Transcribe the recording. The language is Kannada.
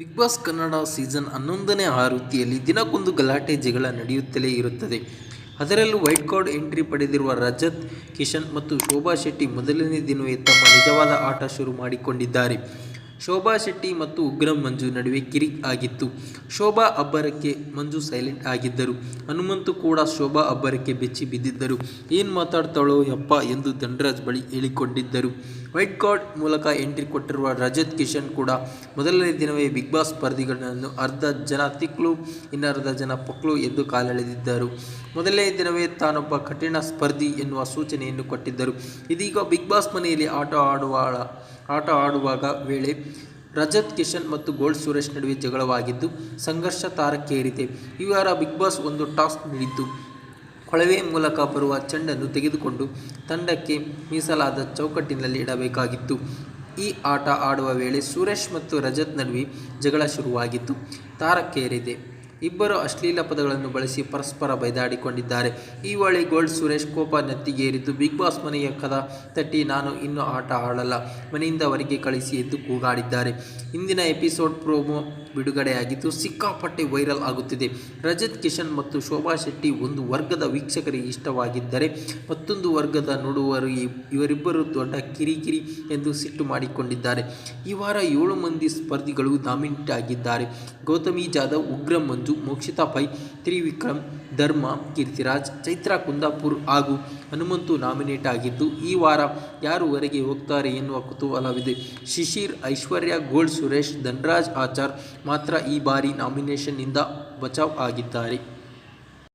ಬಿಗ್ ಬಾಸ್ ಕನ್ನಡ ಸೀಸನ್ ಹನ್ನೊಂದನೇ ಆವೃತ್ತಿಯಲ್ಲಿ ದಿನಕ್ಕೊಂದು ಗಲಾಟೆ ಜಗಳ ನಡೆಯುತ್ತಲೇ ಇರುತ್ತದೆ. ಅದರಲ್ಲೂ ವೈಟ್ ಕಾರ್ಡ್ ಎಂಟ್ರಿ ಪಡೆದಿರುವ ರಜತ್, ಕಿಶನ್ ಮತ್ತು ಶೋಭಾ ಶೆಟ್ಟಿ ಮೊದಲನೇ ದಿನವೇ ತಮ್ಮ ನಿಜವಾದ ಆಟ ಶುರು ಮಾಡಿಕೊಂಡಿದ್ದಾರೆ. ಶೋಭಾ ಶೆಟ್ಟಿ ಮತ್ತು ಉಗ್ರಂ ಮಂಜು ನಡುವೆ ಕಿರಿಕ್ ಆಗಿತ್ತು. ಶೋಭಾ ಅಬ್ಬರಕ್ಕೆ ಮಂಜು ಸೈಲೆಂಟ್ ಆಗಿದ್ದರು. ಹನುಮಂತು ಕೂಡ ಶೋಭಾ ಅಬ್ಬರಕ್ಕೆ ಬೆಚ್ಚಿ ಬಿದ್ದಿದ್ದರು. ಏನು ಮಾತಾಡ್ತಾಳೋ ಯಪ್ಪ ಎಂದು ಧನರಾಜ್ ಬಳಿ ಹೇಳಿಕೊಂಡಿದ್ದರು. ವೈಟ್ ಕಾರ್ಡ್ ಮೂಲಕ ಎಂಟ್ರಿ ಕೊಟ್ಟಿರುವ ರಜತ್ ಕಿಶನ್ ಕೂಡ ಮೊದಲನೇ ದಿನವೇ ಬಿಗ್ ಬಾಸ್ ಸ್ಪರ್ಧಿಗಳನ್ನು ಅರ್ಧ ಜನ ತಿಕ್ಲು, ಇನ್ನರ್ಧ ಜನ ಪಕ್ಲು ಎಂದು ಕಾಲೆಳೆದಿದ್ದರು. ಮೊದಲನೇ ದಿನವೇ ತಾನೊಬ್ಬ ಕಠಿಣ ಸ್ಪರ್ಧಿ ಎನ್ನುವ ಸೂಚನೆಯನ್ನು ಕೊಟ್ಟಿದ್ದರು. ಇದೀಗ ಬಿಗ್ ಬಾಸ್ ಮನೆಯಲ್ಲಿ ಆಟ ಆಡುವ ಆಟ ಆಡುವಾಗ ವೇಳೆ ರಜತ್, ಕಿಶನ್ ಮತ್ತು ಗೋಲ್ಡ್ ಸುರೇಶ್ ನಡುವೆ ಜಗಳವಾಗಿದ್ದು ಸಂಘರ್ಷ ತಾರಕ್ಕೇರಿದೆ ಈ ವಾರ ಬಿಗ್ ಬಾಸ್ ಒಂದು ಟಾಸ್ಕ್ ನೀಡಿದ್ದು. ಕೊಳವೆ ಮೂಲಕ ಬರುವ ಚೆಂಡನ್ನು ತೆಗೆದುಕೊಂಡು ತಂಡಕ್ಕೆ ಮೀಸಲಾದ ಚೌಕಟ್ಟಿನಲ್ಲಿ ಇಡಬೇಕಾಗಿತ್ತು. ಈ ಆಟ ಆಡುವ ವೇಳೆ ಸುರೇಶ್ ಮತ್ತು ರಜತ್ ನಡುವೆ ಜಗಳ ಶುರುವಾಗಿತ್ತು ತಾರಕ್ಕೇರಿದೆ ಇಬ್ಬರು ಅಶ್ಲೀಲ ಪದಗಳನ್ನು ಬಳಸಿ ಪರಸ್ಪರ ಬೈದಾಡಿಕೊಂಡಿದ್ದಾರೆ. ಈ ವೇಳೆ ಗೋಲ್ಡ್ ಸುರೇಶ್ ಕೋಪ ನೆತ್ತಿಗೇರಿದ್ದು, ಬಿಗ್ ಬಾಸ್ ಮನೆಯ ಕದ ತಟ್ಟಿ ನಾನು ಇನ್ನೂ ಆಟ ಆಡಲ್ಲ. ಮನೆಯಿಂದ ಹೊರಗೆ ಕಳಿಸಿ ಎಂದು ಕೂಗಾಡಿದ್ದಾರೆ. ಇಂದಿನ ಎಪಿಸೋಡ್ ಪ್ರೋಮೋ ಬಿಡುಗಡೆಯಾಗಿದ್ದು, ಸಿಕ್ಕಾಪಟ್ಟೆ ವೈರಲ್ ಆಗುತ್ತಿದೆ. ರಜತ್, ಕಿಶನ್ ಮತ್ತು ಶೋಭಾ ಶೆಟ್ಟಿ ಒಂದು ವರ್ಗದ ವೀಕ್ಷಕರಿಗೆ ಇಷ್ಟವಾಗಿದ್ದರೆ ಮತ್ತೊಂದು ವರ್ಗದ ನೋಡುವರು ಇವರಿಬ್ಬರು ದೊಡ್ಡ ಕಿರಿಕಿರಿ ಎಂದು ಸಿಟ್ಟು ಮಾಡಿಕೊಂಡಿದ್ದಾರೆ. ಈ ವಾರ ಏಳು ಮಂದಿ ಸ್ಪರ್ಧಿಗಳು ನಾಮಿನೇಟ್ ಆಗಿದ್ದಾರೆ. ಗೌತಮಿ ಜಾಧವ್, ಉಗ್ರಂ ಮಂಜು ಮೋಕ್ಷಿತಾ ಪೈ, ತ್ರಿವಿಕ್ರಮ್, ಧರ್ಮ, ಕೀರ್ತಿರಾಜ್, ಚೈತ್ರಾ ಕುಂದಾಪುರ್ ಹಾಗೂ ಹನುಮಂತು ನಾಮಿನೇಟ್ ಆಗಿದ್ದು, ಈ ವಾರ ಯಾರು ಹೊರಗೆ ಹೋಗ್ತಾರೆ ಎನ್ನುವ ಕುತೂಹಲವಿದೆ. ಶಿಶಿರ್, ಐಶ್ವರ್ಯ ಗೋಲ್ಡ್ ಸುರೇಶ್, ಧನ್ರಾಜ್ ಆಚಾರ್ ಮಾತ್ರ ಈ ಬಾರಿ ನಾಮಿನೇಷನ್ನಿಂದ ಬಚಾವ್ ಆಗಿದ್ದಾರೆ.